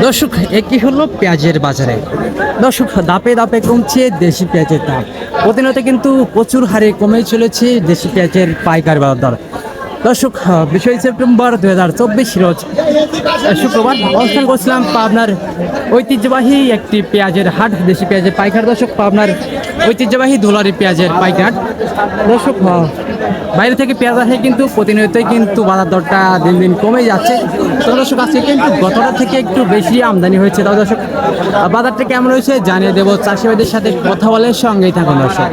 দর্শক, একই হলো পেঁয়াজের বাজারে। দর্শক দাপে দাপে কমছে দেশি পেঁয়াজের দাম। প্রতিনিয়ত কিন্তু প্রচুর হারে কমে চলেছে দেশি পেঁয়াজের পাইকার দর। দর্শক, বিষয় সেপ্টেম্বর দু হাজার চব্বিশ রোজ, শুক্রবার অবস্থান করছিলাম পাবনার ঐতিহ্যবাহী একটি পেঁয়াজের হাট, দেশি পেঁয়াজের পাইকার দর্শক, পাবনার ঐতিহ্যবাহী ধুলারি পেঁয়াজের পাইকার দর্শক বাইরে থেকে পেঁয়াজ আসে কিন্তু, প্রতিনিয়তই কিন্তু বাজার দরটা দিন দিন কমে যাচ্ছে। তো দর্শক, আজকে কিন্তু গতটা থেকে একটু বেশি আমদানি হয়েছে। তাও দর্শক বাজারটা কেমন হয়েছে জানিয়ে দেবো। চাষিবাদের সাথে কথা বলে সঙ্গেই থাকুন দর্শক।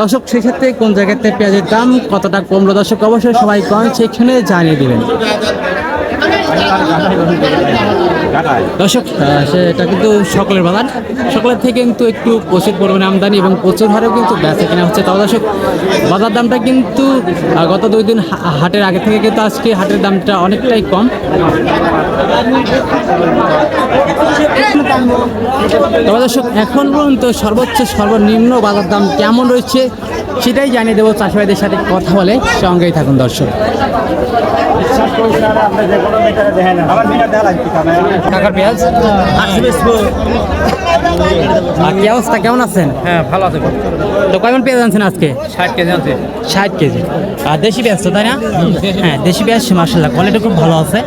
দর্শক, সেক্ষেত্রে কোন জায়গাতে পেঁয়াজের দাম কতটা কমলো? দর্শক, অবশ্যই সবাই কমেন্ট সেকশনে জানিয়ে দেবেন। দর্শক সেটা কিন্তু সকলের বাজার সকলের থেকে কিন্তু একটু প্রচুর পরিমাণে আমদানি এবং প্রচুর হারেও কিন্তু বেচা কেনা হচ্ছে। তাও দর্শক, বাজার দামটা কিন্তু গত দুই দিন হাটের আগে থেকে কিন্তু আজকে হাটের দামটা অনেকটাই কম। তবে দর্শক, এখন পর্যন্ত সর্বোচ্চ সর্বনিম্ন বাজার দাম কেমন রয়েছে? সেটাই জানিয়ে দেবো চাষিভাইদের সাথে কথা বলে। সঙ্গেই থাকুন দর্শক। কাকার পেঁয়াজ? কি অবস্থা? কেমন আছেন? হ্যাঁ ভালো আছে। তো পেঁয়াজ আনছেন আজকে? ষাট কেজি আছে ষাট কেজি। আর দেশি পেঁয়াজ তো তাই না? হ্যাঁ দেশি পেঁয়াজ মার্শাল্লাহ কোয়ালিটি খুব ভালো আছে।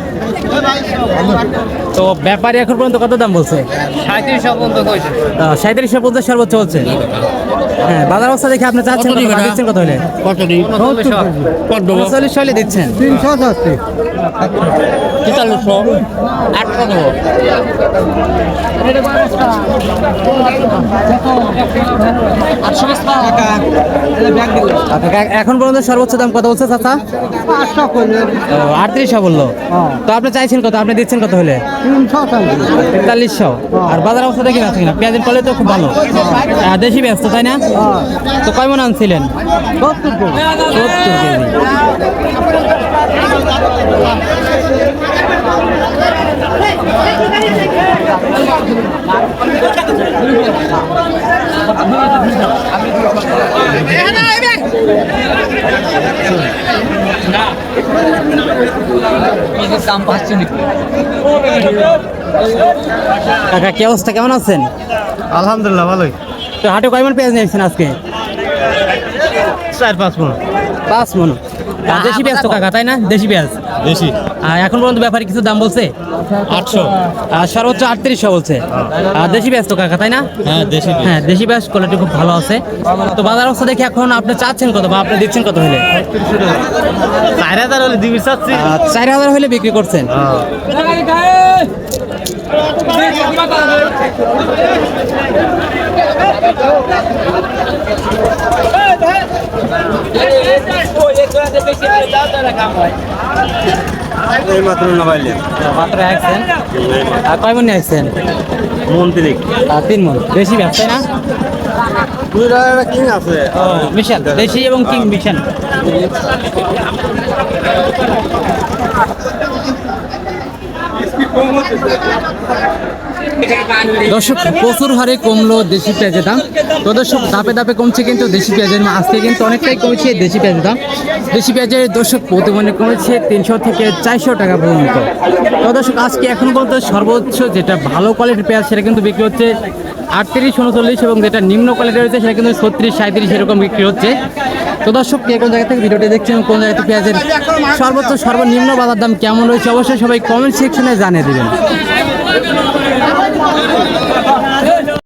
তো ব্যাপারী এখন পর্যন্ত কত দাম বলছে? পর্যন্ত সাঁত্রিশশো সর্বোচ্চ হচ্ছে হ্যাঁ বাজার অবস্থা দেখে আপনি চাচ্ছেন কত দিচ্ছেন কত হলে? চল্লিশ হলে দিচ্ছেন। তিনশো যাচ্ছে তেতাল্লিশশো? আটশো দেবো এখন পর্যন্ত সর্বোচ্চ দাম কত বলছে চাচা? আটত্রিশশো বলল? তো আপনি চাইছেন কত? আপনি দিচ্ছেন কত হলে? তেতাল্লিশশো। আর বাজার অবস্থা দেখি না না। পেঁয়াজের কলে তো খুব ভালো। দেশি ব্যস্ত তাই না? তো কয় মন আনছিলেন? কাকা কি অবস্থা? কেমন আছেন? আলহামদুলিল্লাহ ভালোই। তো হাটে কয় মন পেঁয়াজ নিয়েছেন আজকে? চার পাঁচ মন। পাঁচ মন। দেশি পেঁয়াজ তো কাকা তাই না? দেশি পেঁয়াজ? দেশি। আর এখন পর্যন্ত ব্যাপারে কিছু দাম বলছে? আটশো। আর সর্বোচ্চ আটত্রিশশো বলছে। আর দেশি পেঁয়াজ তো কাকা তাই না? হ্যাঁ দেশি হ্যাঁ দেশি পেঁয়াজ কোয়ালিটি খুব ভালো আছে। তো বাজার অবস্থা দেখে এখন আপনি চাচ্ছেন কত বা আপনি দিচ্ছেন কত হলে? চার হাজার হলে দিবি চাচ্ছি। চার হাজার হলে বিক্রি করছেন। এই মাত্র না পাইলে মাত্র আসছেন আর কয় মন আসছেন মন্ত্রী আর তিন মন। বেশি ব্যবসা না? দুই কি আছে। মিশাল। দেশি এবং কিং মিশাল। দর্শক, প্রচুর হারে কমলো দেশি পেঁয়াজের দাম। তো দর্শক দাপে দাপে কমছে কিন্তু দেশি পেঁয়াজের দাম। আজকে কিন্তু অনেকটাই কমেছে দেশি পেঁয়াজের দাম। দেশি পেঁয়াজের দর্শক, প্রতিমনে কমেছে তিনশো থেকে চারশো টাকা পর্যন্ত। তো দর্শক, আজকে এখন পর্যন্ত সর্বোচ্চ যেটা ভালো কোয়ালিটির পেঁয়াজ সেটা কিন্তু বিক্রি হচ্ছে আটত্রিশ, উনচল্লিশ এবং যেটা নিম্ন কোয়ালিটি রয়েছে সেটা কিন্তু ছত্রিশ, সাঁত্রিশ এরকম বিক্রি হচ্ছে। তো দর্শক, কে কোন জায়গা থেকে ভিডিওটি দেখছেন কোন জায়গা থেকে পেঁয়াজের সর্বোচ্চ, সর্বনিম্ন বাজার দাম কেমন রয়েছে, অবশ্যই সবাই কমেন্ট সেকশনে জানিয়ে দেবেন।